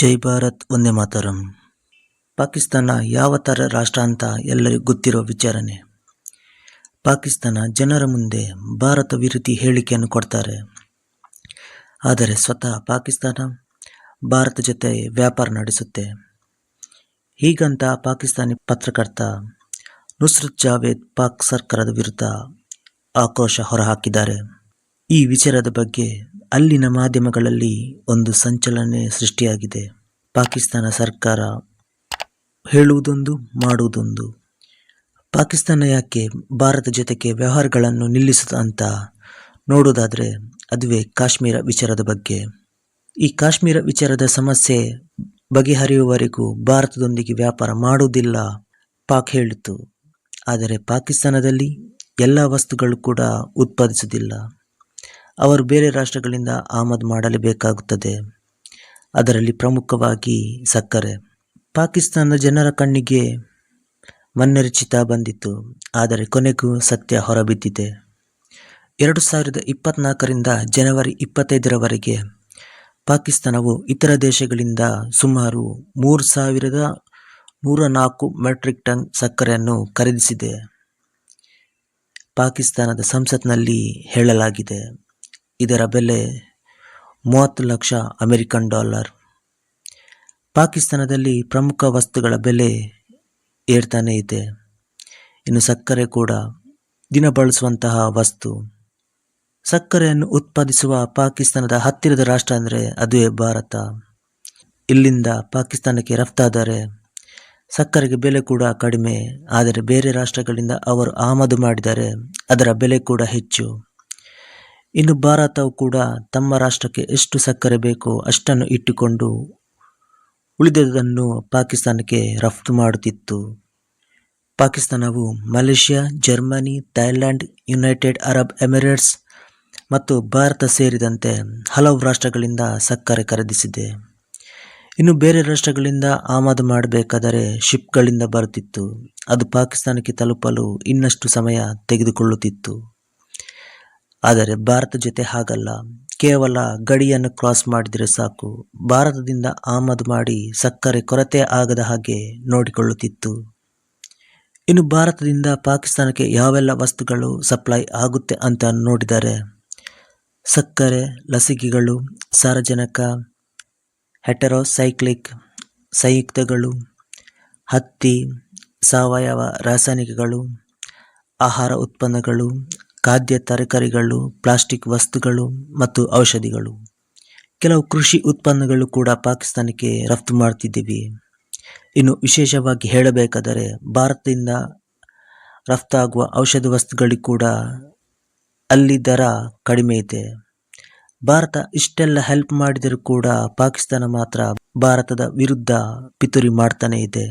ಜೈ ಭಾರತ್ ಒಂದೇ ಮಾತರಂ. ಪಾಕಿಸ್ತಾನ ಯಾವ ಥರ ರಾಷ್ಟ್ರ ಅಂತ ಎಲ್ಲರಿಗೂ ಗೊತ್ತಿರೋ ವಿಚಾರನೆ ಪಾಕಿಸ್ತಾನ ಜನರ ಮುಂದೆ ಭಾರತ ವಿರೋಧಿ ಹೇಳಿಕೆಯನ್ನು ಕೊಡ್ತಾರೆ. ಆದರೆ ಸ್ವತಃ ಪಾಕಿಸ್ತಾನ ಭಾರತ ಜೊತೆ ವ್ಯಾಪಾರ ನಡೆಸುತ್ತೆ. ಹೀಗಂತ ಪಾಕಿಸ್ತಾನಿ ಪತ್ರಕರ್ತ ನುಸ್ರತ್ ಜಾವೇದ್ ಪಾಕ್ ಸರ್ಕಾರದ ವಿರುದ್ಧ ಆಕ್ರೋಶ ಹೊರಹಾಕಿದ್ದಾರೆ. ಈ ವಿಚಾರದ ಬಗ್ಗೆ ಅಲ್ಲಿನ ಮಾಧ್ಯಮಗಳಲ್ಲಿ ಒಂದು ಸಂಚಲನೆ ಸೃಷ್ಟಿಯಾಗಿದೆ. ಪಾಕಿಸ್ತಾನ ಸರ್ಕಾರ ಹೇಳುವುದೊಂದು, ಮಾಡುವುದೊಂದು. ಪಾಕಿಸ್ತಾನ ಯಾಕೆ ಭಾರತ ಜೊತೆಗೆ ವ್ಯವಹಾರಗಳನ್ನು ನಿಲ್ಲಿಸುತ್ತ ಅಂತ ನೋಡೋದಾದರೆ ಅದುವೇ ಕಾಶ್ಮೀರ ವಿಚಾರದ ಬಗ್ಗೆ. ಈ ಕಾಶ್ಮೀರ ವಿಚಾರದ ಸಮಸ್ಯೆ ಬಗೆಹರಿಯುವವರೆಗೂ ಭಾರತದೊಂದಿಗೆ ವ್ಯಾಪಾರ ಮಾಡುವುದಿಲ್ಲ ಪಾಕ್ ಹೇಳಿತು ಆದರೆ ಪಾಕಿಸ್ತಾನದಲ್ಲಿ ಎಲ್ಲ ವಸ್ತುಗಳು ಕೂಡ ಉತ್ಪಾದಿಸುವುದಿಲ್ಲ. ಅವರು ಬೇರೆ ರಾಷ್ಟ್ರಗಳಿಂದ ಆಮದು ಮಾಡಲೇಬೇಕಾಗುತ್ತದೆ. ಅದರಲ್ಲಿ ಪ್ರಮುಖವಾಗಿ ಸಕ್ಕರೆ. ಪಾಕಿಸ್ತಾನದ ಜನರ ಕಣ್ಣಿಗೆ ಮನ್ನರಿಚಿತ ಬಂದಿತ್ತು. ಆದರೆ ಕೊನೆಗೂ ಸತ್ಯ ಹೊರಬಿದ್ದಿದೆ. ಎರಡು ಸಾವಿರದ ಇಪ್ಪತ್ನಾಲ್ಕರಿಂದ ಜನವರಿ ಇಪ್ಪತ್ತೈದರವರೆಗೆ ಪಾಕಿಸ್ತಾನವು ಇತರ ದೇಶಗಳಿಂದ ಸುಮಾರು ಮೂರು ಸಾವಿರದ ನೂರ ನಾಲ್ಕು ಮೆಟ್ರಿಕ್ ಟನ್ ಸಕ್ಕರೆಯನ್ನು ಖರೀದಿಸಿದೆ. ಪಾಕಿಸ್ತಾನದ ಸಂಸತ್ನಲ್ಲಿ ಹೇಳಲಾಗಿದೆ. ಇದರ ಬೆಲೆ ಮೂವತ್ತು ಲಕ್ಷ ಅಮೆರಿಕನ್ ಡಾಲರ್. ಪಾಕಿಸ್ತಾನದಲ್ಲಿ ಪ್ರಮುಖ ವಸ್ತುಗಳ ಬೆಲೆ ಏರ್ತಾನೆ ಇದೆ. ಇನ್ನು ಸಕ್ಕರೆ ಕೂಡ ದಿನ ಬಳಸುವಂತಹ ವಸ್ತು. ಸಕ್ಕರೆಯನ್ನು ಉತ್ಪಾದಿಸುವ ಪಾಕಿಸ್ತಾನದ ಹತ್ತಿರದ ರಾಷ್ಟ್ರ ಅಂದರೆ ಅದುವೇ ಭಾರತ. ಇಲ್ಲಿಂದ ಪಾಕಿಸ್ತಾನಕ್ಕೆ ರಫ್ತಾದರೆ ಸಕ್ಕರೆಗೆ ಬೆಲೆ ಕೂಡ ಕಡಿಮೆ, ಆದರೆ ಬೇರೆ ರಾಷ್ಟ್ರಗಳಿಂದ ಅವರು ಆಮದು ಮಾಡಿದರೆ ಅದರ ಬೆಲೆ ಕೂಡ ಹೆಚ್ಚು. ಇನ್ನು ಭಾರತವು ಕೂಡ ತಮ್ಮ ರಾಷ್ಟ್ರಕ್ಕೆ ಎಷ್ಟು ಸಕ್ಕರೆ ಬೇಕೋ ಅಷ್ಟನ್ನು ಇಟ್ಟುಕೊಂಡು ಉಳಿದದನ್ನು ಪಾಕಿಸ್ತಾನಕ್ಕೆ ರಫ್ತು ಮಾಡುತ್ತಿತ್ತು. ಪಾಕಿಸ್ತಾನವು Malaysia, Germany Thailand United Arab Emirates ಮತ್ತು ಭಾರತ ಸೇರಿದಂತೆ ಹಲವು ರಾಷ್ಟ್ರಗಳಿಂದ ಸಕ್ಕರೆ ಖರೀದಿಸಿದೆ. ಇನ್ನು ಬೇರೆ ರಾಷ್ಟ್ರಗಳಿಂದ ಆಮದು ಮಾಡಬೇಕಾದರೆ ಶಿಪ್ಗಳಿಂದ ಬರುತ್ತಿತ್ತು. ಅದು ಪಾಕಿಸ್ತಾನಕ್ಕೆ ತಲುಪಲು ಇನ್ನಷ್ಟು ಸಮಯ ತೆಗೆದುಕೊಳ್ಳುತ್ತಿತ್ತು. ಆದರೆ ಭಾರತ ಜೊತೆ ಹಾಗಲ್ಲ. ಕೇವಲ ಗಡಿಯನ್ನು ಕ್ರಾಸ್ ಮಾಡಿದರೆ ಸಾಕು. ಭಾರತದಿಂದ ಆಮದು ಮಾಡಿ ಸಕ್ಕರೆ ಕೊರತೆ ಆಗದ ಹಾಗೆ ನೋಡಿಕೊಳ್ಳುತ್ತಿತ್ತು. ಇನ್ನು ಭಾರತದಿಂದ ಪಾಕಿಸ್ತಾನಕ್ಕೆ ಯಾವೆಲ್ಲ ವಸ್ತುಗಳು ಸಪ್ಲೈ ಆಗುತ್ತೆ ಅಂತ ನೋಡಿದರೆ, ಸಕ್ಕರೆ, ಲಸಿಕೆಗಳು, ಸಾರಜನಕ, ಹೆಟರೋಸೈಕ್ಲಿಕ್ ಸಂಯುಕ್ತಗಳು, ಹತ್ತಿ, ಸಾವಯವ ರಾಸಾಯನಿಕಗಳು, ಆಹಾರ ಉತ್ಪನ್ನಗಳು ಖಾದ್ಯ ತರಕಾರಿಗಳು, ಪ್ಲಾಸ್ಟಿಕ್ ವಸ್ತುಗಳು ಮತ್ತು ಔಷಧಿಗಳು. ಕೆಲವು ಕೃಷಿ ಉತ್ಪನ್ನಗಳು ಕೂಡ ಪಾಕಿಸ್ತಾನಕ್ಕೆ ರಫ್ತು ಮಾಡ್ತಿದ್ದೀವಿ. ಇನ್ನು ವಿಶೇಷವಾಗಿ ಹೇಳಬೇಕಾದರೆ ಭಾರತದಿಂದ ರಫ್ತಾಗುವ ಔಷಧ ವಸ್ತುಗಳಿಗೆ ಕೂಡ ಅಲ್ಲಿ ದರ ಕಡಿಮೆ ಇದೆ. ಭಾರತ ಇಷ್ಟೆಲ್ಲ ಹೆಲ್ಪ್ ಮಾಡಿದರೂ ಕೂಡ ಪಾಕಿಸ್ತಾನ ಮಾತ್ರ ಭಾರತದ ವಿರುದ್ಧ ಪಿತೂರಿ ಮಾಡ್ತಾನೆ ಇದೆ.